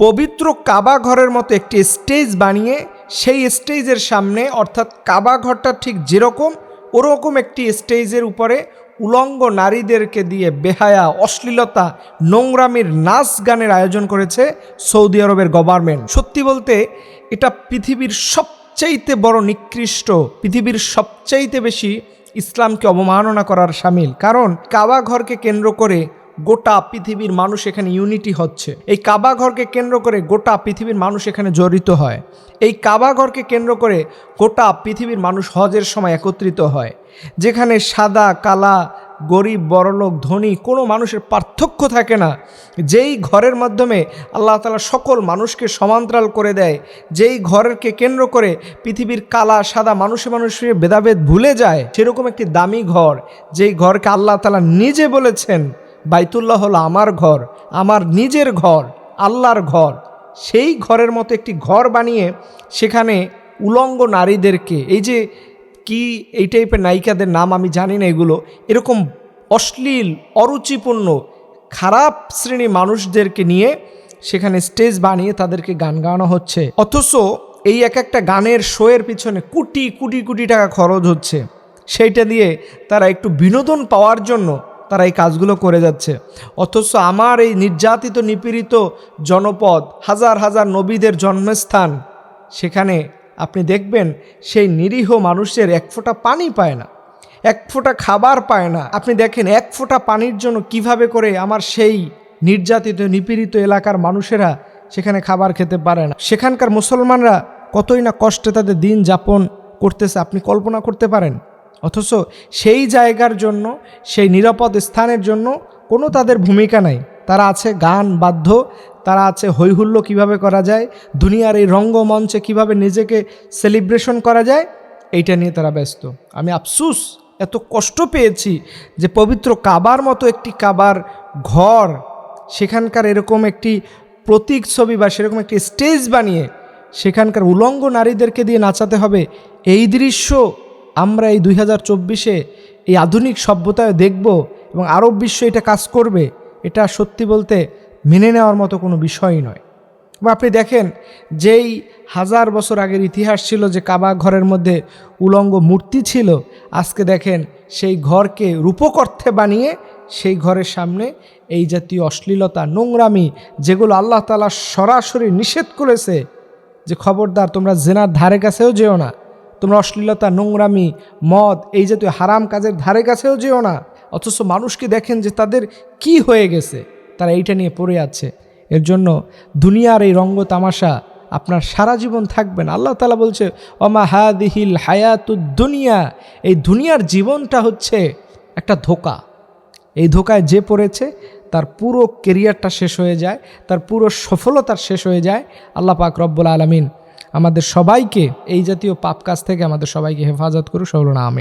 পবিত্র কাবা ঘরের মতো একটি স্টেজ বানিয়ে সেই স্টেজের সামনে, অর্থাৎ কাবা ঘরটা ঠিক যেরকম, ওরকম একটি স্টেজের উপরে উলঙ্গ নারীদেরকে দিয়ে বেহায়া, অশ্লীলতা, নোংরামির নাচ গানের আয়োজন করেছে সৌদি আরবের গভর্নমেন্ট। সত্যি বলতে, এটা পৃথিবীর সবচাইতে বড় নিকৃষ্ট, পৃথিবীর সবচাইতে বেশি ইসলামকে অবমাননা করার সামিল। কারণ কাবা ঘরকে কেন্দ্র করে গোটা পৃথিবীর মানুষ এখানে ইউনিটি হচ্ছে। এই কাবা ঘরকে কেন্দ্র করে গোটা পৃথিবীর মানুষ এখানে জড়িত হয়। এই কাবা ঘরকে কেন্দ্র করে গোটা পৃথিবীর মানুষ হজের সময় একত্রিত হয়। যেখানে সাদা, কালা, গরিব, বড়লোক, ধনী কোনো মানুষের পার্থক্য থাকে না। যেই ঘরের মাধ্যমে আল্লাহ তালা সকল মানুষকে সমান্তরাল করে দেয়, যেই ঘরকে কেন্দ্র করে পৃথিবীর কালা, সাদা মানুষে মানুষের ভেদাভেদ ভুলে যায়, সেরকম একটি দামি ঘর, যেই ঘরকে আল্লাহ তালা নিজে বলেছেন বাইতুল্লাহ হলো আমার ঘর, আমার নিজের ঘর, আল্লাহর ঘর। সেই ঘরের মতো একটি ঘর বানিয়ে সেখানে উলঙ্গ নারীদেরকে, এই যে কি এই টাইপের নায়িকাদের নাম আমি জানি না এগুলো, এরকম অশ্লীল, অরুচিপূর্ণ, খারাপ শ্রেণি মানুষদেরকে নিয়ে সেখানে স্টেজ বানিয়ে তাদেরকে গান গাওয়ানো হচ্ছে। অথচ এই এক একটা গানের শোয়ের পিছনে কোটি কোটি কোটি টাকা খরচ হচ্ছে। সেইটা দিয়ে তারা একটু বিনোদন পাওয়ার জন্য তারা এই কাজগুলো করে যাচ্ছে। অথচ আমার এই নির্যাতিত, নিপীড়িত জনপদ, হাজার হাজার নবীদের জন্মস্থান, সেখানে আপনি দেখবেন সেই নিরীহ মানুষের এক ফোঁটা পানি পায় না, এক ফোঁটা খাবার পায় না। আপনি দেখেন এক ফোঁটা পানির জন্য কীভাবে করে আমার সেই নির্যাতিত, নিপীড়িত এলাকার মানুষেরা সেখানে খাবার খেতে পারে না। সেখানকার মুসলমানরা কতই না কষ্টে তাদের দিন যাপন করতেছে, আপনি কল্পনা করতে পারেন? অথচ সেই জায়গার জন্য, সেই নিরাপদ স্থানের জন্য কোনো তাদের ভূমিকা নাই। তারা আছে গান বাধ্য তারা আছে হৈহুল্য কীভাবে করা যায়, দুনিয়ার এই রঙ্গমঞ্চে কীভাবে নিজেকে সেলিব্রেশন করা যায়, এইটা নিয়ে তারা ব্যস্ত। আমি আফসুস, এত কষ্ট পেয়েছি যে পবিত্র কাবার মতো একটি কাবার ঘর, সেখানকার এরকম একটি প্রতীক ছবি বা সেরকম একটি স্টেজ বানিয়ে, সেখানকার উলঙ্গ নারীদেরকে দিয়ে নাচাতে হবে, এই দৃশ্য আমরা এই দুই হাজার চব্বিশে এই আধুনিক সভ্যতায় দেখব এবং আরব বিশ্ব এটা কাজ করবে, এটা সত্যি বলতে মেনে নেওয়ার মতো কোনো বিষয়ই নয়। এবং আপনি দেখেন, যেই হাজার বছর আগের ইতিহাস ছিল যে কাবা ঘরের মধ্যে উলঙ্গ মূর্তি ছিল, আজকে দেখেন সেই ঘরকে রূপক অর্থে বানিয়ে সেই ঘরের সামনে এই জাতীয় অশ্লীলতা, নোংরামি যেগুলো আল্লাহ তালা সরাসরি নিষেধ করেছে, যে খবরদার তোমরা জেনার ধারে কাছেও যেও না তোমরা অশ্লীলতা, নোংরামি, মদ, এই জাতীয় হারাম কাজের ধারে কাছেও যেও না। অথচ মানুষকে দেখেন যে তাদের কি হয়ে গেছে, তারা এইটা নিয়ে পড়ে আছে। এর জন্য দুনিয়ার এই রঙ্গ তামাশা আপনার সারা জীবন থাকবেন আল্লাহ তালা বলছে অমা হাদিহিল হায়াতুদ দুনিয়া এই দুনিয়ার জীবনটা হচ্ছে একটা ধোকা। এই ধোকায় যে পড়েছে, তার পুরো কেরিয়ারটা শেষ হয়ে যায়, তার পুরো সফলতার শেষ হয়ে যায়। আল্লাহ পাক রব্বুল আলমিন আমাদের সবাইকে এই জাতীয় পাপ কাজ থেকে আমাদের সবাইকে হেফাজত করুক সবল না আমি